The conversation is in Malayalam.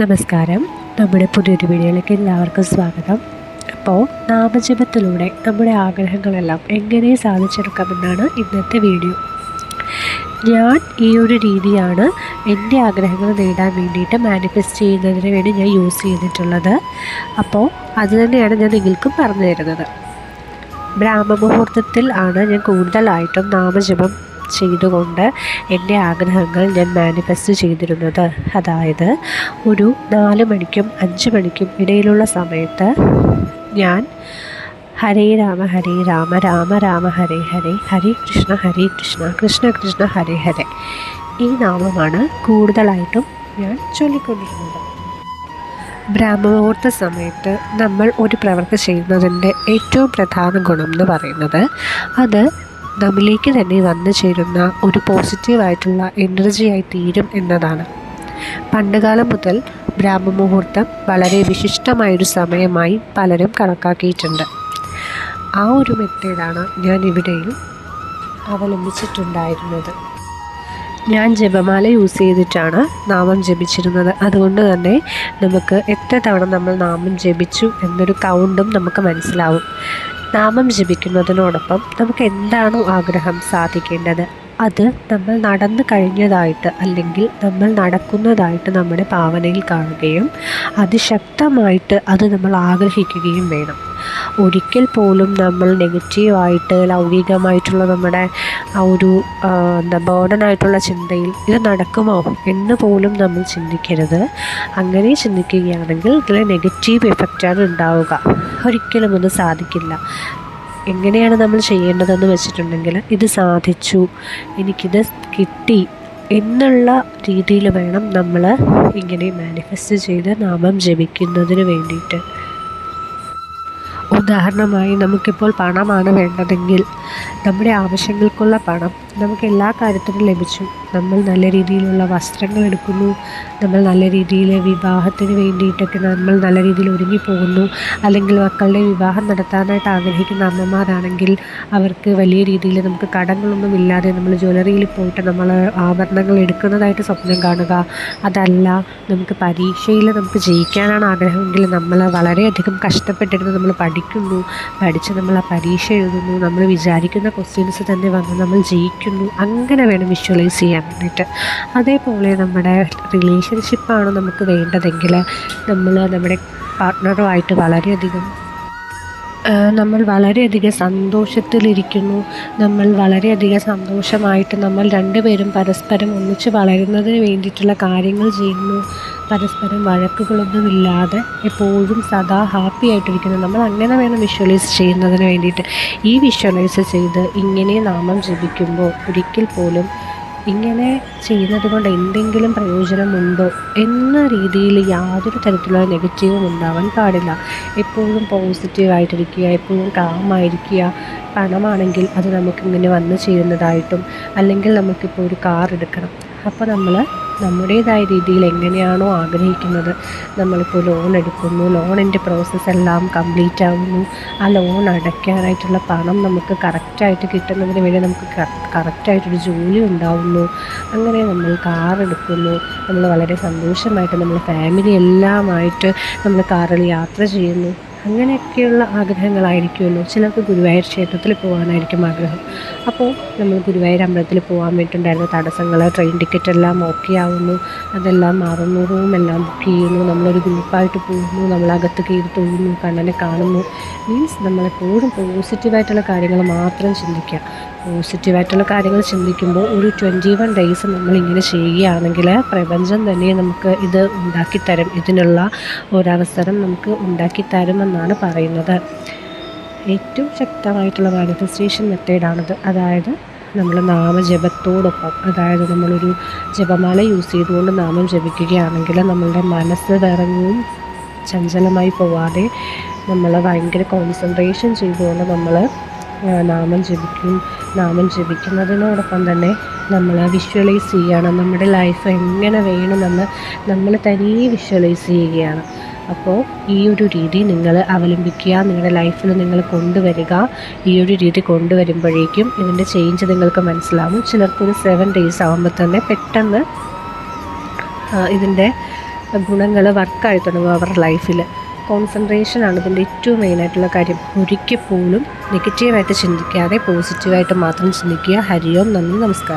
നമസ്കാരം. നമ്മുടെ പുതിയൊരു വീഡിയോയിലേക്ക് എല്ലാവർക്കും സ്വാഗതം. അപ്പോൾ നാമജപത്തിലൂടെ നമ്മുടെ ആഗ്രഹങ്ങളെല്ലാം എങ്ങനെ സാധിച്ചെടുക്കാമെന്നാണ് ഇന്നത്തെ വീഡിയോ. ഞാൻ ഈ ഒരു രീതിയാണ് എന്റെ ആഗ്രഹങ്ങൾ നേടാൻ വേണ്ടിയിട്ട് മാനിഫെസ്റ്റ് ചെയ്യുന്നതിന് വേണ്ടി ഞാൻ യൂസ് ചെയ്തിട്ടുള്ളത്. അപ്പോൾ അത് തന്നെയാണ് ഞാൻ നിങ്ങൾക്കും പറഞ്ഞു തരുന്നത്. ബ്രാഹ്മമുഹൂർത്തത്തിൽ ആണ് ഞാൻ കൂടുതലായിട്ടും നാമജപം ചെയ്തുകൊണ്ട് എന്റെ ആഗ്രഹങ്ങൾ ഞാൻ മാനിഫെസ്റ്റ് ചെയ്തിരുന്നത്. അതായത് ഒരു നാല് മണിക്കും അഞ്ച് മണിക്കും ഇടയിലുള്ള സമയത്ത് ഞാൻ ഹരേ രാമ ഹരേ രാമ രാമ രാമ ഹരേ ഹരേ ഹരേ കൃഷ്ണ ഹരേ കൃഷ്ണ കൃഷ്ണ കൃഷ്ണ ഹരേ ഹരേ. ഈ നാമമാണ് കൂടുതലായിട്ടും ഞാൻ ചൊല്ലിക്കൊണ്ടിരുന്നത്. ബ്രാഹ്മമുഹൂർത്ത സമയത്ത് നമ്മൾ ഒരു പ്രവൃത്തി ചെയ്യുന്നതിന്റെ ഏറ്റവും പ്രധാന ഗുണം എന്ന് പറയുന്നത് അത് നമ്മിലേക്ക് തന്നെ വന്നു ചേരുന്ന ഒരു പോസിറ്റീവായിട്ടുള്ള എനർജിയായി തീരും എന്നതാണ്. പണ്ടുകാലം മുതൽ ബ്രാഹ്മമുഹൂർത്തം വളരെ വിശിഷ്ടമായൊരു സമയമായി പലരും കണക്കാക്കിയിട്ടുണ്ട്. ആ ഒരു മെത്തേഡാണ് ഞാൻ ഇവിടെയും അവലംബിച്ചിട്ടുണ്ടായിരുന്നത്. ഞാൻ ജപമാല യൂസ് ചെയ്തിട്ടാണ് നാമം ജപിച്ചിരുന്നത്. അതുകൊണ്ട് തന്നെ നമുക്ക് എത്ര തവണ നമ്മൾ നാമം ജപിച്ചു എന്നൊരു കൗണ്ടും നമുക്ക് മനസ്സിലാവും. നാമം ജപിക്കുന്നതിനോടൊപ്പം നമുക്ക് എന്താണോ ആഗ്രഹം സാധിക്കേണ്ടത് അത് നമ്മൾ നടന്നു കഴിഞ്ഞതായിട്ട് അല്ലെങ്കിൽ നമ്മൾ നടക്കുന്നതായിട്ട് നമ്മുടെ ഭാവനയിൽ കാണുകയും അതിശക്തമായിട്ട് അത് നമ്മൾ ആഗ്രഹിക്കുകയും വേണം. ഒരിക്കൽ പോലും നമ്മൾ നെഗറ്റീവായിട്ട് ലൗകികമായിട്ടുള്ള നമ്മുടെ ആ ഒരു എന്താ ബേർഡനായിട്ടുള്ള ചിന്തയിൽ ഇത് നടക്കുമോ എന്ന് പോലും നമ്മൾ ചിന്തിക്കരുത്. അങ്ങനെ ചിന്തിക്കുകയാണെങ്കിൽ ഇതിൽ നെഗറ്റീവ് എഫക്റ്റാണ് ഉണ്ടാവുക. ഒരിക്കലും ഒന്നും സാധിക്കില്ല. എങ്ങനെയാണ് നമ്മൾ ചെയ്യേണ്ടതെന്ന് വെച്ചിട്ടുണ്ടെങ്കിൽ ഇത് സാധിച്ചു എനിക്കിത് കിട്ടി എന്നുള്ള രീതിയിൽ വേണം നമ്മൾ ഇങ്ങനെ മാനിഫെസ്റ്റ് ചെയ്ത് നാമം ജപിക്കുന്നതിന് വേണ്ടിയിട്ട്. ഉദാഹരണമായി നമുക്കിപ്പോൾ പണമാണ് വേണ്ടതെങ്കിൽ നമ്മുടെ ആവശ്യങ്ങൾക്കുള്ള പണം നമുക്ക് എല്ലാ കാര്യത്തിനും ലഭിച്ചു. നമ്മൾ നല്ല രീതിയിലുള്ള വസ്ത്രങ്ങൾ എടുക്കുന്നു. നമ്മൾ നല്ല രീതിയിൽ വിവാഹത്തിന് വേണ്ടിയിട്ടൊക്കെ നമ്മൾ നല്ല രീതിയിൽ ഒരുങ്ങി പോകുന്നു. അല്ലെങ്കിൽ മക്കളുടെ വിവാഹം നടത്താനായിട്ട് ആഗ്രഹിക്കുന്ന അമ്മമാരാണെങ്കിൽ അവർക്ക് വലിയ രീതിയിൽ നമുക്ക് കടങ്ങളൊന്നും ഇല്ലാതെ നമ്മൾ ജ്വല്ലറിയിൽ പോയിട്ട് നമ്മൾ ആഭരണങ്ങൾ എടുക്കുന്നതായിട്ട് സ്വപ്നം കാണുക. അതല്ല നമുക്ക് പരീക്ഷയിൽ നമുക്ക് ജയിക്കാനാണ് ആഗ്രഹമെങ്കിൽ നമ്മൾ വളരെയധികം കഷ്ടപ്പെട്ടിരുന്ന് നമ്മൾ പഠിക്കുന്നു പഠിച്ച് നമ്മൾ ആ പരീക്ഷ എഴുതുന്നു. നമ്മൾ വിചാരിക്കുന്ന ക്വസ്റ്റ്യൻസ് തന്നെ വന്ന് നമ്മൾ ജയിക്കുന്നു. അങ്ങനെ വേണം വിഷ്വലൈസ് ചെയ്യാൻ വേണ്ടിയിട്ട്. അതേപോലെ നമ്മുടെ റിലേഷൻഷിപ്പാണ് നമുക്ക് വേണ്ടതെങ്കിൽ നമ്മൾ നമ്മുടെ പാർട്ട്ണറുമായിട്ട് വളരെയധികം നമ്മൾ വളരെയധികം സന്തോഷത്തിലിരിക്കുന്നു നമ്മൾ വളരെയധികം സന്തോഷമായിട്ട് നമ്മൾ രണ്ടുപേരും പരസ്പരം ഒന്നിച്ച് വളരുന്നതിന് വേണ്ടിയിട്ടുള്ള കാര്യങ്ങൾ ചെയ്യുന്നു. പരസ്പരം വഴക്കുകളൊന്നുമില്ലാതെ എപ്പോഴും സദാ ഹാപ്പി ആയിട്ടിരിക്കുന്നത് നമ്മൾ അങ്ങനെ വേണം വിഷ്വലൈസ് ചെയ്യുന്നതിന് വേണ്ടിയിട്ട്. ഈ വിഷ്വലൈസ് ചെയ്ത് ഇങ്ങനെ നാമം ജപിക്കുമ്പോൾ ഒരിക്കൽ പോലും ഇങ്ങനെ ചെയ്യുന്നത് കൊണ്ട് എന്തെങ്കിലും പ്രയോജനമുണ്ടോ എന്ന രീതിയിൽ യാതൊരു തരത്തിലുള്ള നെഗറ്റീവും ഉണ്ടാവാൻ പാടില്ല. എപ്പോഴും പോസിറ്റീവായിട്ടിരിക്കുക എപ്പോഴും കാമായിരിക്കുക പണമാണെങ്കിൽ അത് നമുക്കിങ്ങനെ വന്നു ചെയ്യുന്നതായിട്ടും അല്ലെങ്കിൽ നമുക്കിപ്പോൾ ഒരു കാർ എടുക്കണം. അപ്പോൾ നമ്മൾ നമ്മുടേതായ രീതിയിൽ എങ്ങനെയാണോ ആഗ്രഹിക്കുന്നത്. നമ്മളിപ്പോൾ ലോൺ എടുക്കുന്നു. ലോണിന്റെ പ്രോസസ്സ് എല്ലാം കംപ്ലീറ്റ് ആകുന്നു ആ ലോൺ അടയ്ക്കാനായിട്ടുള്ള പണം നമുക്ക് കറക്റ്റായിട്ട് കിട്ടുന്നതിന് വേണ്ടി നമുക്ക് കറക്റ്റായിട്ടൊരു ജോലി ഉണ്ടാവുന്നു. അങ്ങനെ നമ്മൾ കാർ എടുക്കുന്നു. നമ്മൾ വളരെ സന്തോഷമായിട്ട് നമ്മൾ ഫാമിലി എല്ലാമായിട്ട് നമ്മൾ കാറിൽ യാത്ര ചെയ്യുന്നു. അങ്ങനെയൊക്കെയുള്ള ആഗ്രഹങ്ങളായിരിക്കുമല്ലോ. ചിലർക്ക് ഗുരുവായൂർ ക്ഷേത്രത്തിൽ പോകാനായിരിക്കും ആഗ്രഹം. അപ്പോൾ നമ്മൾ ഗുരുവായൂർ അമ്പലത്തിൽ പോകാൻ വേണ്ടിയിട്ടുണ്ടായിരുന്ന തടസ്സങ്ങൾ ട്രെയിൻ ടിക്കറ്റ് എല്ലാം ഓക്കെ ആവുന്നു അതെല്ലാം മാറുന്നു റൂമെല്ലാം ബുക്ക് ചെയ്യുന്നു നമ്മളൊരു ഗ്രൂപ്പായിട്ട് പോകുന്നു നമ്മളകത്ത് കയറി തൊഴുന്നു കണ്ണനെ കാണുന്നു. മീൻസ് നമ്മളെപ്പോഴും പോസിറ്റീവായിട്ടുള്ള കാര്യങ്ങൾ മാത്രം ചിന്തിക്കുക. പോസിറ്റീവായിട്ടുള്ള കാര്യങ്ങൾ ചിന്തിക്കുമ്പോൾ ഒരു ട്വന്റി വൺ ഡേയ്സ് നമ്മളിങ്ങനെ ചെയ്യുകയാണെങ്കിൽ പ്രപഞ്ചം തന്നെ നമുക്ക് ഇത് ഉണ്ടാക്കിത്തരും. ഇതിനുള്ള ഒരവസരം നമുക്ക് ഉണ്ടാക്കിത്തരുമെന്നാണ് പറയുന്നത്. ഏറ്റവും ശക്തമായിട്ടുള്ള മാനിഫെസ്റ്റേഷൻ മെത്തേഡാണിത് അതായത് നമ്മൾ നാമജപത്തോടൊപ്പം അതായത് നമ്മളൊരു ജപമാല യൂസ് ചെയ്തുകൊണ്ട് നാമം ജപിക്കുകയാണെങ്കിൽ നമ്മളുടെ മനസ്സ് വിറങ്ങും ചഞ്ചലമായി പോവാതെ നമ്മൾ ഭയങ്കര കോൺസെൻട്രേഷൻ ചെയ്തുകൊണ്ട് നമ്മൾ നാമം ജപിക്കും. നാമം ജപിക്കുന്നതിനോടൊപ്പം തന്നെ നമ്മൾ വിഷ്വലൈസ് ചെയ്യുകയാണ് നമ്മുടെ ലൈഫ് എങ്ങനെ വേണമെന്ന് നമ്മൾ തനിയെ വിഷ്വലൈസ് ചെയ്യുകയാണ്. അപ്പോൾ ഈ ഒരു രീതി നിങ്ങൾ അവലംബിക്കുക നിങ്ങളുടെ ലൈഫിൽ നിങ്ങൾ കൊണ്ടുവരിക. ഈ ഒരു രീതി കൊണ്ടുവരുമ്പോഴേക്കും ഇതിന്റെ ചേഞ്ച് നിങ്ങൾക്ക് മനസ്സിലാവും. ചിലർക്കൊരു സെവൻ ഡേയ്സ് ആകുമ്പോൾ തന്നെ പെട്ടെന്ന് ഇതിന്റെ ഗുണങ്ങൾ വർക്കായി തുടങ്ങും അവരുടെ ലൈഫിൽ കോൺസെൻട്രേഷനാണ് ഇതിന്റെ ഏറ്റവും മെയിനായിട്ടുള്ള കാര്യം. ഒരിക്കൽ പോലും നെഗറ്റീവായിട്ട് ചിന്തിക്കാതെ പോസിറ്റീവായിട്ട് മാത്രം ചിന്തിക്കുക. ഹരിയോം നന്ദി നമസ്കാരം.